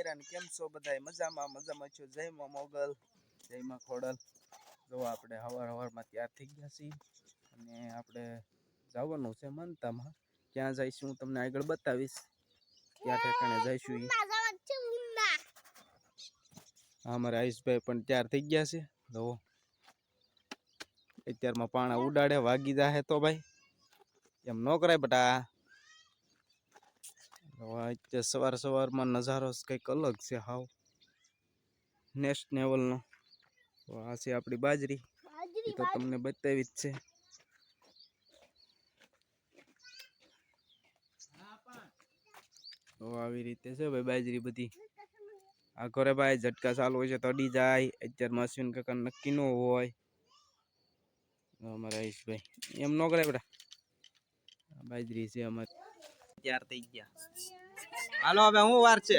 ને કેમ છો બધા મજામાં મજામાં છો. જય માં મોગલ. જય માં ખોડલ. જો આપણે હવાર હવારમાં તૈયાર થઈ ગયા છીએ અને આપણે જવાનું છે મનતામાં ક્યાં જઈશું હું તમને આગળ બતાવીશ. ક્યાં ઠેકાણે જઈશું હા અમારા આયુષભાઈ પણ તૈયાર થઈ ગયા છે. જો. અત્યારમાં પાણા ઉડાડે વાગી જાહે તો ભાઈ. એમ ન કરાય બટા. અત્યારે સવાર સવારમાં નજારો કંઈક અલગ છે હાવ. નેક્સ્ટ લેવલનો આ છે આપણી બાજરી. તો તમને બતાવી જ છે. તો આવી રીતે છે ભાઈ બાજરી બધી. આ ઘરે ભાઈ ઝટકા ચાલુ હોય છે તડી જાય. અત્યારે મશીન કાકા નક્કી ન હોય. અમારા આયુષભાઈ. એમ ન કરે બેટા. બાજરી છે અમારે. તૈયાર થઈ ગયા. હાલો હવે હું વાર છે?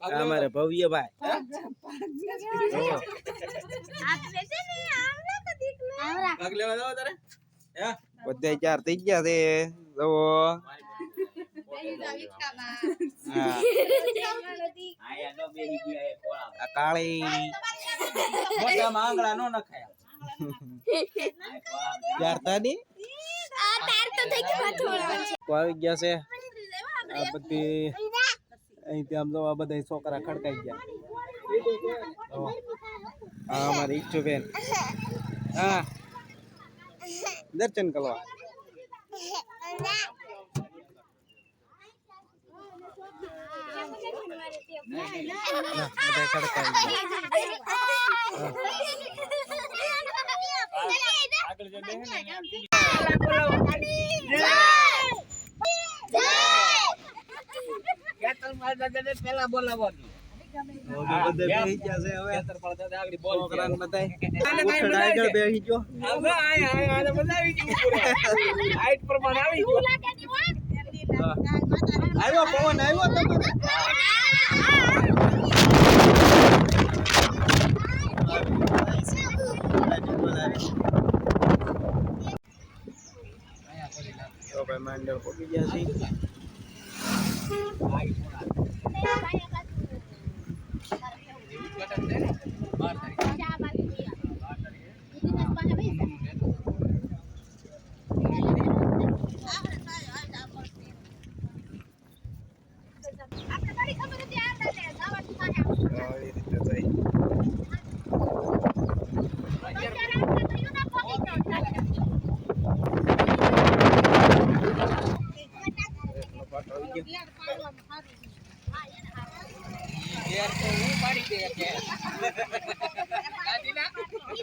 અમારે તારે? હે? બધા ચાર થઈ ગયા છે. કાળી. મોટા માંગડા નો નખાયા. તૈયાર થાની તો આવી ગયા છે. આ બધી અહીંથી આમ જો આ બધા છોકરા ખડકાઈ ગયા. હા અમારી અમારી ઈચ્છુબેન હા. દર્શન કરવા. ના, બધા ખડકાઈ ગયા આગળ બધાય ઉઠણ આગળ હવે આય આય આને બોલાવી ગયું પૂરે હાઈટ આવી ગયો આવ્યો પવન આવ્યો તમે તો ભાઈ માંડળ પકી ગયા છે આવી રીતે જઈ એકલો પાટો આવી ગયો ઘેર તો હું પાડી દે કે ગાડી ના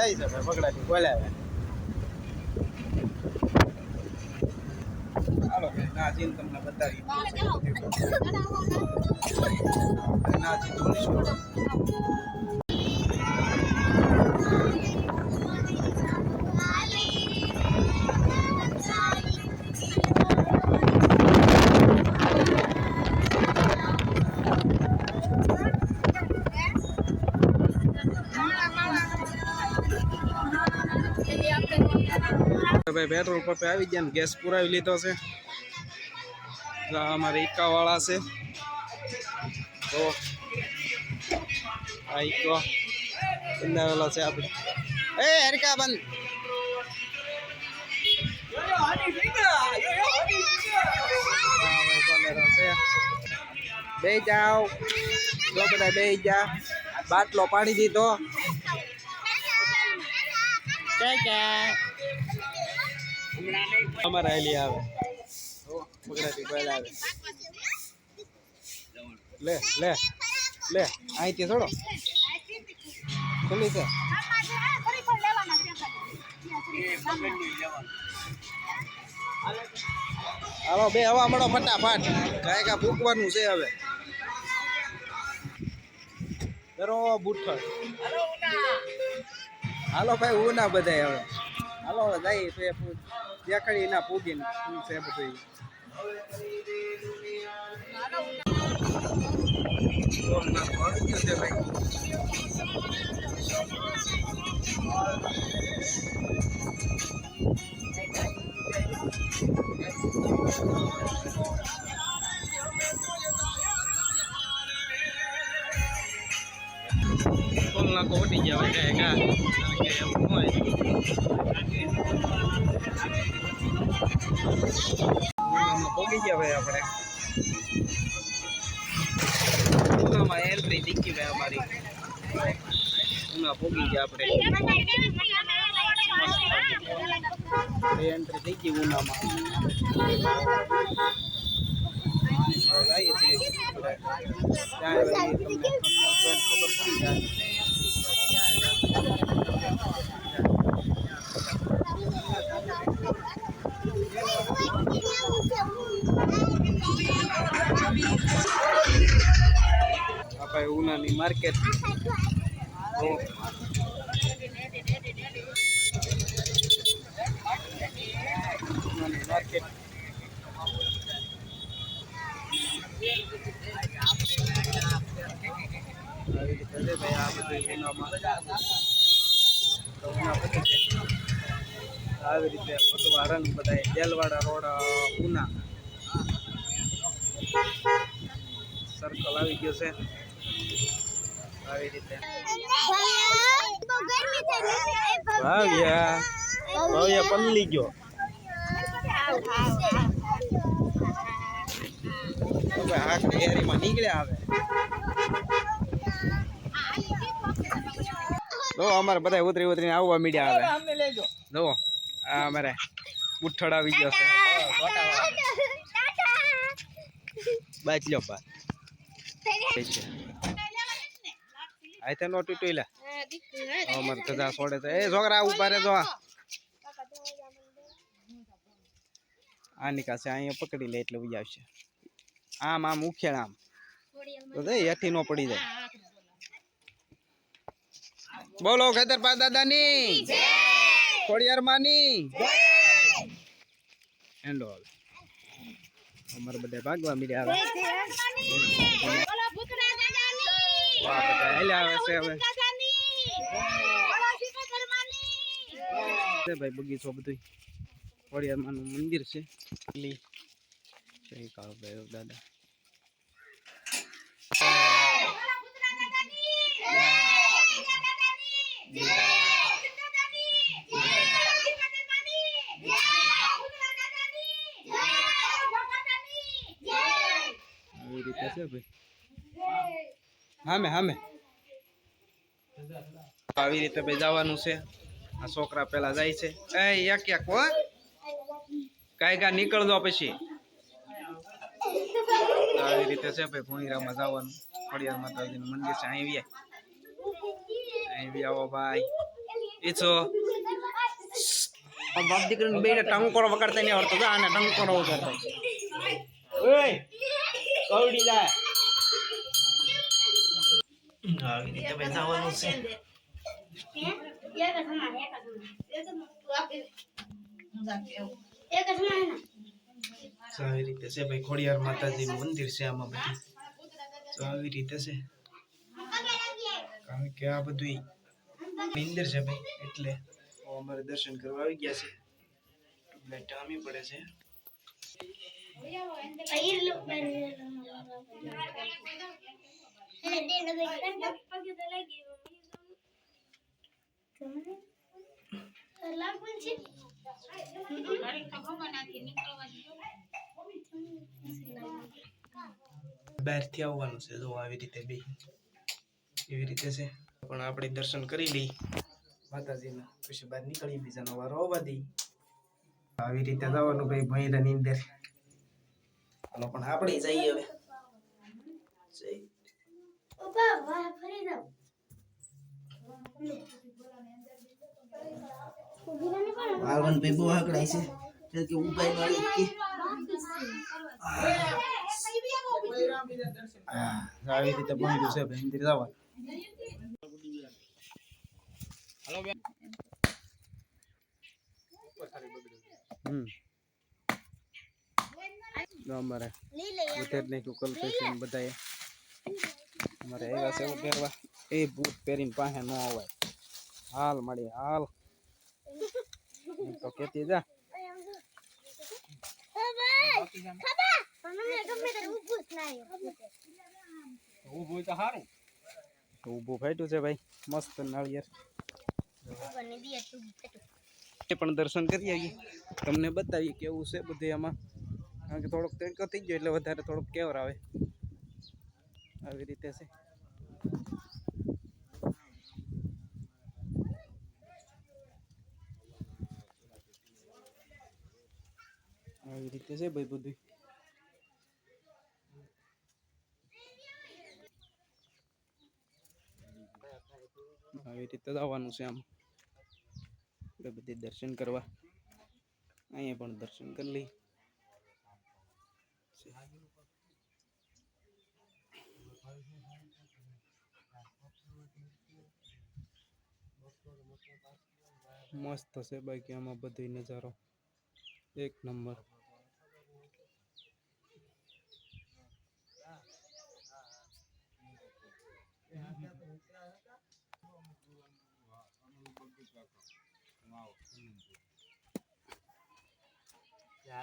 જાય છે ભાઈ બગડાથી બોલાવે. ચાલો નાજીને તમને બતાવી. નાજી જોડીશું ભાઈ પેટ્રોલ પંપે આવી ગયા ને ગેસ પુરાવી લીધો છે તો આ અમારા ઈકા વાળા છે તો આ ઈકો બંધાવેલો છે આપણે એ હરિકા બંધ હા ભાઈ બોલેરો છે બે જાઓ જો બધા બે જા બાટલો પાડી દીધો અમારા હેલી આવે. પહેલા આવે લે લે લે, અહીંથી થોડો ખુલી છે. હાલો, બે હવા મળો ફટાફટ. કાંઈ કાંઈ ફૂકવાનું છે હવે. ધરો બુઠ્ઠળ હાલો ભાઈ હું ના બધાય હવે. હાલો જાય દેખાડી ના પૂગીને શું છે બધું આવી ગયું છે ભાઈ ટોલ નાકો વટી ગયા હોય કાંઈ પોગી ગયા ભાઈ આપણે. ઉનામાં એન્ટ્રી ભાઈ અમારી. ઉના પોગી ગયા આપણે. એન્ટ્રી જાય. આપણે ઉનાની માર્કેટ ઉનાની માર્કેટ આવી રીતે ભાઈ આ બધું ઉનામાં. આવી રીતે ફોટવા રંગ બધા જેલવાડા રોડ ઉના સર્કલ આવી ગયો છે. આવી રીતે. ભાવ્યા. ભાવ્યા પલ્લી ગયો. તો હાથ કેરીમાં નીકળ્યા આવે જો અમારે બધા ઉતરી ઉતરીને આવવા મીડિયા આવે જો આ અમારે ઉઠડ આવી ગયો છે. બાચ લ્યો પા આય તે નો તૂટી લે. અમારે કદા છોડે તો. એ છોકરા ઊભા રે જો આ નિકાસે અહીંયા પકડી લે એટલે ઉઈ આવશે. આમ આમ ઉખેળ આમ. તો હેઠી નો પડી જાય. બોલો ખેતરપા દાદાની. ખોડિયાર માની એન્ડ ઓલ અમારે બધા ભાગવા મળ્યા આવે વાહ બધા હેલ્યા આવે છે હવે છે ભાઈ બગીચો બધું ખોડિયાર માનું મંદિર છે એટલી જય કાળો ભાઈ દાદા આવી છે ભાઈ. હામે હામે. આવી રીતે ભાઈ જવાનું છે. આ છોકરા પેલા જાય છે. એ એક એક હો. કાંઈ કા નીકળજો પછી. આવી રીતે છે ભાઈ ભોંયરામાં જવાનું. ખોડિયાર માતાજીનું મંદિર છે. અહીં વ્યા. અહીં બી આવો ભાઈ. એ છો. આ બાપ દીકરીને બેને ટંકોરો વગાડતા નહીં આવડતો. આને ટંકોરો વગાડતા. ઓય! કવડી જાય. આવી રીતે ભાઈ જવાનું છે. સારી રીતે છે ભાઈ ખોડિયાર માતાજીનું મંદિર છે આમાં બધું. તો આવી રીતે છે. કારણ કે આ બધું મંદિર છે ભાઈ એટલે અમારે દર્શન કરવા આવી ગયા છે. એટલે ટામી પડે છે. બહારથી આવવાનું છે. જો આવી રીતે બે એવી રીતે છે. પણ આપણે દર્શન કરી લઈ માતાજીના. પછી બહાર નીકળી બીજાનો વારો આવવા દઈ આવી રીતે જવાનું ભાઈ ભૈરાની અંદર. હાલો પણ આપણે જઈએ હવે. જઈ. વાલવન ભાઈ બહુ હકડાય છે. એટલે કે નો આવી કે. આવી રીતે બન્યું છે ભાઈ મંદિર જવા. હમ. તો અમારે ઉતેર નાખ્યું કલ્પેશન બધાએ. અમારે આવ્યા છે ઉતેરવા. એ બૂટ પહેરીને પાસે ન અવાય હાલ મળી હાલ. એમ તો કેતી જા. ઊભું તો સારું ઊભું ફાટ્યું છે ભાઈ. મસ્ત નાળિયેર. એ પણ દર્શન કરી આવીએ. તમને બતાવીએ કેવું છે બધું આમાં. કારણ કે થોડોક તડકો થઈ ગયો એટલે વધારે થોડોક કેવર આવે. આવી રીતે છે. આવી રીતે છે ભાઈ બધું આવી રીતે જવાનું છે આમ. આપણે બધી દર્શન કરવા. અહીંયા પણ દર્શન કરી લઈ મસ્ત છે બાકી આમાં બધી નજારો. એક નંબર. આ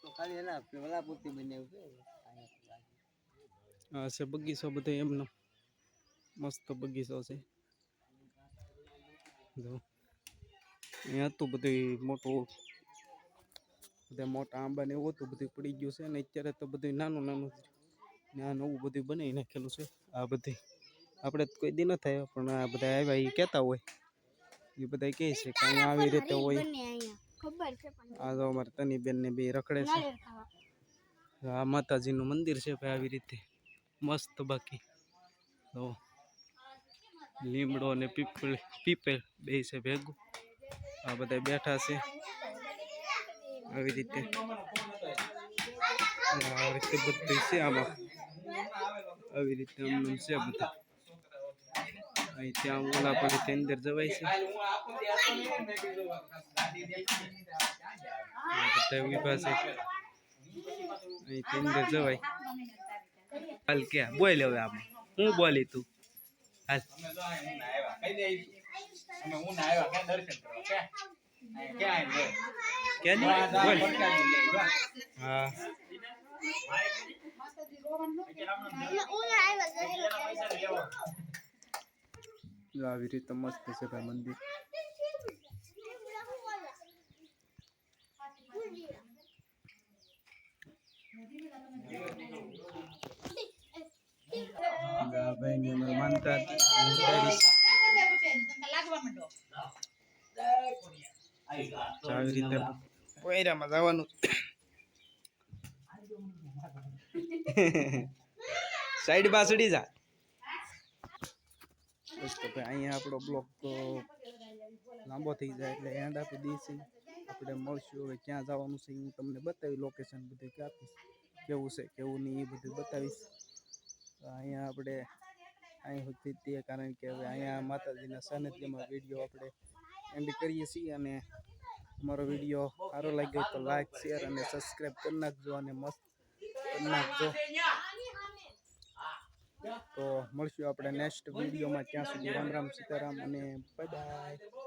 તો ખાલી એના પેલા પૂરતી બનાવ્યું છે. બગીચો બધો એમનો. મસ્ત બગીચો છે. જો. અહીંયા હતું બધું મોટું. બધા મોટા આંબા ને એવું હતું બધું પડી ગયું છે ને અત્યારે તો બધું નાનું નાનું ને આ નવું બધું બનાવી નાખેલું છે આ બધી. આપણે તો કોઈ દી ન થાય પણ આ બધા આવ્યા એ કહેતા હોય. એ બધા કહે છે કે અહીંયા આવી રીતે હોય. ખબર છે પણ આ તો અમારે તની બેન ને બે રખડે છે. આ માતાજીનું મંદિર છે ભાઈ આવી રીતે. મસ્ત બાકી. તો લીમડો અને પીપળ પીપળ બે છે ભેગું. આ બધા બેઠા છે. આવી રીતે. આવી રીતે બધું છે આમાં. આવી રીતે અમને છે બધું. અહીં ત્યાં ઓલા પણ અંદર જવાય છે. બધા છે અહીંથી અંદર જવાય. હાલ કે, બોલ હવે આમાં. હું બોલી તું? હાલ. હું. હા. આવી રીતે મસ્ત છે ભાઈ મંદિર. ભાઈ ને અમારે માનતા આવી રીતે પોયરામાં જવાનું. સાઈડ બાસડી જા. બસ તો ભાઈ, અહીંયા આપણો બ્લોક તો લાંબો થઈ જાય એટલે એન્ડ આપી દઈશું. આપણે મળશું. હવે ક્યાં જવાનું છે હું તમને બતાવી લોકેશન બધું કે આપીશ કેવું છે, કેવું નહીં એ બધું બતાવીશ. અહીંયા આપણે અહીં સુધી તે કારણ કે હવે અહીંયા માતાજીના સાનિધ્યમાં વીડિયો આપણે એન્ડ કરીએ છીએ અને અમારો વીડિયો સારો લાગ્યો તો લાઈક શેર અને સબસ્ક્રાઈબ કરી નાખજો અને મસ્ત કરી નાખજો. તો મળશું આપણે નેક્સ્ટ વિડીયોમાં ત્યાં સુધી રામ રામ સીતારામ અને બાય બાય